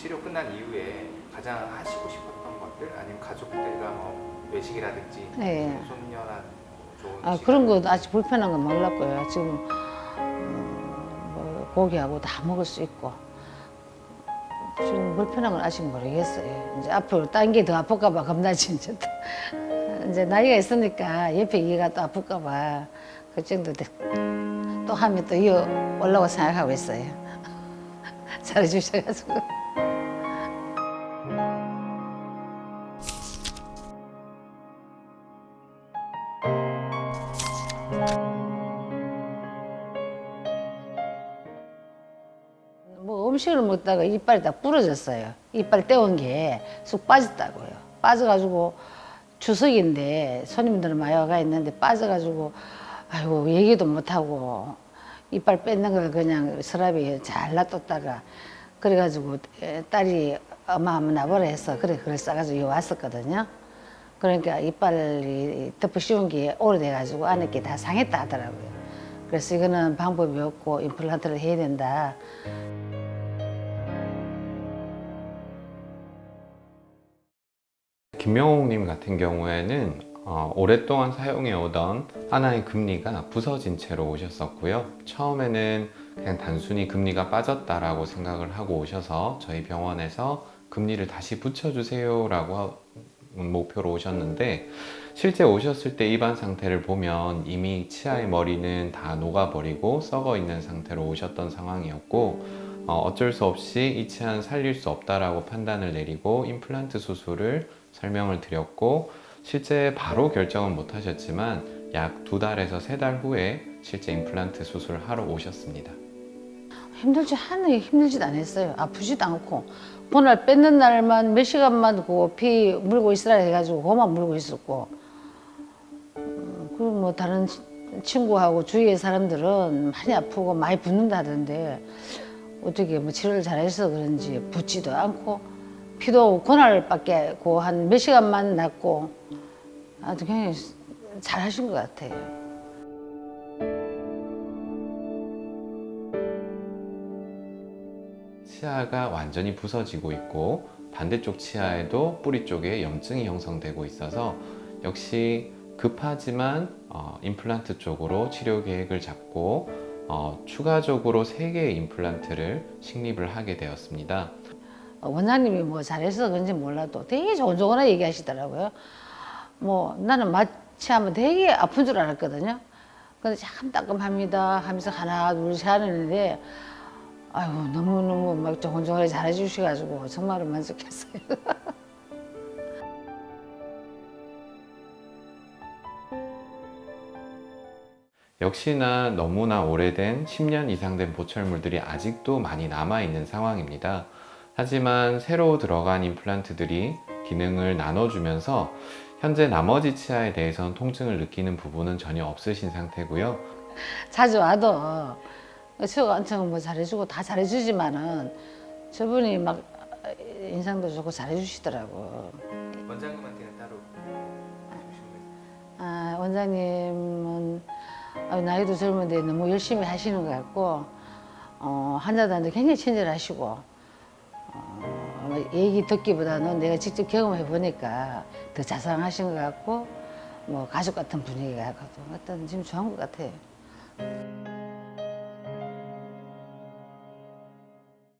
치료 끝난 이후에 가장 하시고 싶었던 것들 아니면 가족들과 뭐 외식이라든지 네. 손녀나 좋은 아 시간. 그런 거 아직 불편한 건 몰랐고요. 지금 음, 뭐 고기하고 다 먹을 수 있고 지금 불편한 건 아직 모르겠어요. 이제 앞으로 딴 게 더 아플까봐 겁나지 이제 또. 이제 나이가 있으니까 옆에 이가 또 아플까봐 걱정도 돼. 또 하면 또 이어 올라고 생각하고 있어요. 잘해주셔가지고. 뭐 음식을 먹다가 이빨이 다 부러졌어요. 이빨 떼온 게 쑥 빠졌다고요. 빠져가지고 추석인데 손님들은 와가 있는데 빠져가지고 아이고 얘기도 못하고 이빨 뺏는 걸 그냥 서랍에 잘 놔뒀다가 그래가지고 에, 딸이 엄마 한번 나보라 해서 그래 그걸 싸가지고 왔었거든요. 그러니까 이빨이 덮어 씌운 게 오래돼가지고 안에 게 다 상했다 하더라고요. 그래서 이거는 방법이 없고 임플란트를 해야 된다. 김명옥님 같은 경우에는 어, 오랫동안 사용해 오던 하나의 금리가 부서진 채로 오셨었고요. 처음에는 그냥 단순히 금리가 빠졌다라고 생각을 하고 오셔서 저희 병원에서 금리를 다시 붙여주세요라고 하- 목표로 오셨는데 실제 오셨을 때 입안 상태를 보면 이미 치아의 머리는 다 녹아버리고 썩어 있는 상태로 오셨던 상황이었고 어, 어쩔 수 없이 이 치아는 살릴 수 없다라고 판단을 내리고 임플란트 수술을 설명을 드렸고 실제 바로 결정은 못 하셨지만 약 두 달에서 세 달 후에 실제 임플란트 수술을 하러 오셨습니다. 힘들지 하는 힘들지도 않았어요. 아프지도 않고 그날 뺏는 날만 몇 시간만 그피 물고 있으라 해가지고 그만 물고 있었고 음, 그리고 뭐 다른 치- 친구하고 주위의 사람들은 많이 아프고 많이 붓는다던데 어떻게 뭐 치료를 잘해서 그런지 붓지도 않고 피도 그날밖에 한몇 시간만 났고 아주 굉장히 잘하신 것 같아요. 치아가 완전히 부서지고 있고 반대쪽 치아에도 뿌리 쪽에 염증이 형성되고 있어서 역시 급하지만 어, 임플란트 쪽으로 치료 계획을 잡고 어, 추가적으로 세 개의 임플란트를 식립을 하게 되었습니다. 어, 원장님이 뭐 잘해서 그런지 몰라도 되게 조곤조곤하게 얘기하시더라고요. 뭐 나는 마취하면 되게 아픈 줄 알았거든요. 근데 참 따끔합니다 하면서 하나 둘 셋 하는데 아유 너무너무 막 조곤조곤하게 잘해주셔가지고 정말로 만족했어요. 역시나 너무나 오래된 10년 이상 된 보철물들이 아직도 많이 남아있는 상황입니다. 하지만 새로 들어간 임플란트들이 기능을 나눠주면서 현재 나머지 치아에 대해서는 통증을 느끼는 부분은 전혀 없으신 상태고요. 자주 와도 치료가 엄청 뭐 잘해주고 다 잘해주지만은 저분이 막 인상도 좋고 잘해주시더라고. 원장님한테는 따로 거예요? 아, 원장님은 아, 나이도 젊은데 너무 열심히 하시는 것 같고 어, 환자들한테 굉장히 친절하시고 어, 얘기 듣기보다는 내가 직접 경험해 보니까 더 자상하신 것 같고 뭐 가족 같은 분위기가 같고 어떤 지금 좋은 것 같아요.